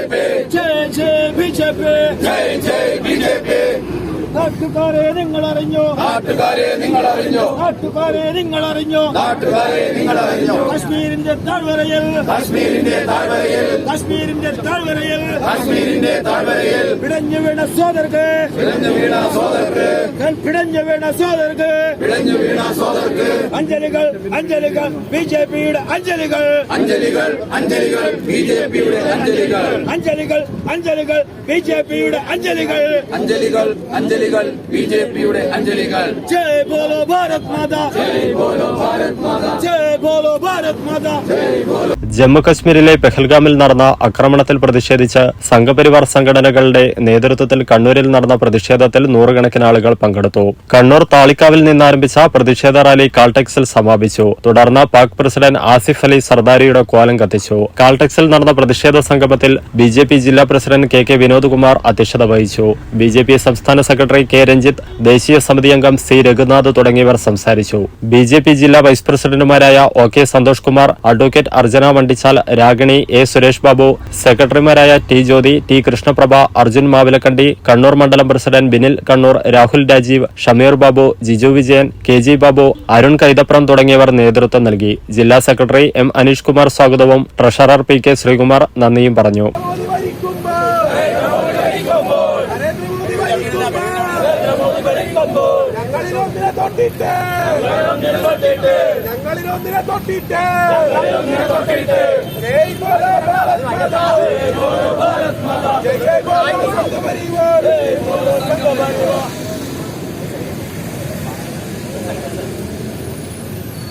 ജയ് ജയ് BJP ജയ് ജയ് BJP നാട്ടുകാരെ നിങ്ങൾ അറിഞ്ഞോ നാട്ടുകാരെ നിങ്ങൾ അറിഞ്ഞോ നാട്ടുകാരെ നിങ്ങൾ അറിഞ്ഞോ നാട്ടുകാരെ നിങ്ങൾ അറിഞ്ഞോ കാശ്മീരിന്റെ താഴ്വരയിൽ. കാശ്മീരിന്റെ താഴ്വരയിൽ. കാശ്മീരിന്റെ താഴ്വരയിൽ. കാശ്മീരിന്റെ താഴ്വരയിൽ. പിടഞ്ഞു വീണ സോദർക്ക് വിടഞ്ഞു വീണ സോദർക്ക് പിടഞ്ഞു വീണ സോദർക്ക്. പിഴഞ്ഞു വീണ സോദർക്ക്. അഞ്ജലികൾ അഞ്ജലികൾ ബി ജെ പിയുടെ അഞ്ജലികൾ. അഞ്ജലികൾ അഞ്ജലികൾ ബി ജെ പിയുടെ അഞ്ജലികൾ. അഞ്ജലികൾ അഞ്ജലികൾ ബി ജെ പിയുടെ അഞ്ജലികൾ. അഞ്ജലികൾ അഞ്ജലികൾ ബി ജെ പിയുടെ അഞ്ജലികൾ. ജയ് ബോലോ ഭാരത് മാതാ. ജയ് ബോലോ ഭാരത് മാതാ. ജയ് ബോലോ ഭാരത് മാതാ. ജമ്മുകശ്മീരിലെ പെഹൽഗാമിൽ നടന്ന ആക്രമണത്തിൽ പ്രതിഷേധിച്ച് സംഘപരിവാർ സംഘടനകളുടെ നേതൃത്വത്തിൽ കണ്ണൂരിൽ നടന്ന പ്രതിഷേധത്തിൽ നൂറുകണക്കിന് ആളുകൾ പങ്കെടുത്തു. കണ്ണൂർ താളിക്കാവിൽ നിന്നാരംഭിച്ച പ്രതിഷേധ റാലി കാൾടെക്സിൽ സമാപിച്ചു. തുടർന്ന് പാക് പ്രസിഡന്റ് ആസിഫ് അലി സർദാരിയുടെ കോലം കത്തിച്ചു. കാൾടെക്സിൽ നടന്ന പ്രതിഷേധ സംഗമത്തിൽ ബി ജെ പി ജില്ലാ പ്രസിഡന്റ് കെ കെ വിനോദ്കുമാർ അധ്യക്ഷത വഹിച്ചു. ബി ജെ പി സംസ്ഥാന സെക്രട്ടറി കെ രഞ്ജിത്ത് ദേശീയ സമിതി അംഗം സി രഘുനാഥ് തുടങ്ങിയവർ സംസാരിച്ചു. ബി ജെ പി ജില്ലാ വൈസ് പ്രസിഡന്റുമാരായ O K Santhosh Kumar advocate Arjuna Vandichal Ragini A Suresh Babu സെക്രട്ടറിമാരായ ടി ജ്യോതി ടി കൃഷ്ണപ്രഭ അർജുൻ മാവിലക്കണ്ടി കണ്ണൂർ മണ്ഡലം president Binil Kannur Rahul Rajeev Shameer Babu Jiju Vijayan K G Babu Arun Kaithapram തുടങ്ങിയവർ നേതൃത്വം നൽകി. ജില്ലാ secretary M Aneesh Kumar സ്വാഗതവും treasurer P K Sreekumar നന്ദിയും പറഞ്ഞു. ഞങ്ങളിലൊന്നിനെ തൊട്ടിട്ട് ഞങ്ങളിലൊന്നിനെ തൊട്ടിട്ട് ജയ് ബോലോ ഭാരത് മാതാ ജയ് ജയ് ബോലോ സംഘപരിവാർ